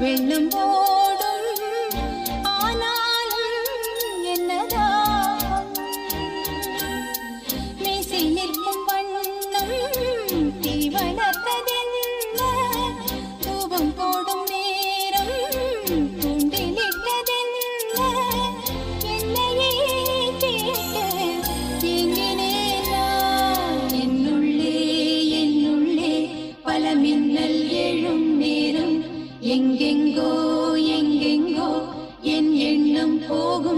வெள்ளம் போ எங்கெங்கோ எங்கெங்கோ என் எண்ணம் போகும்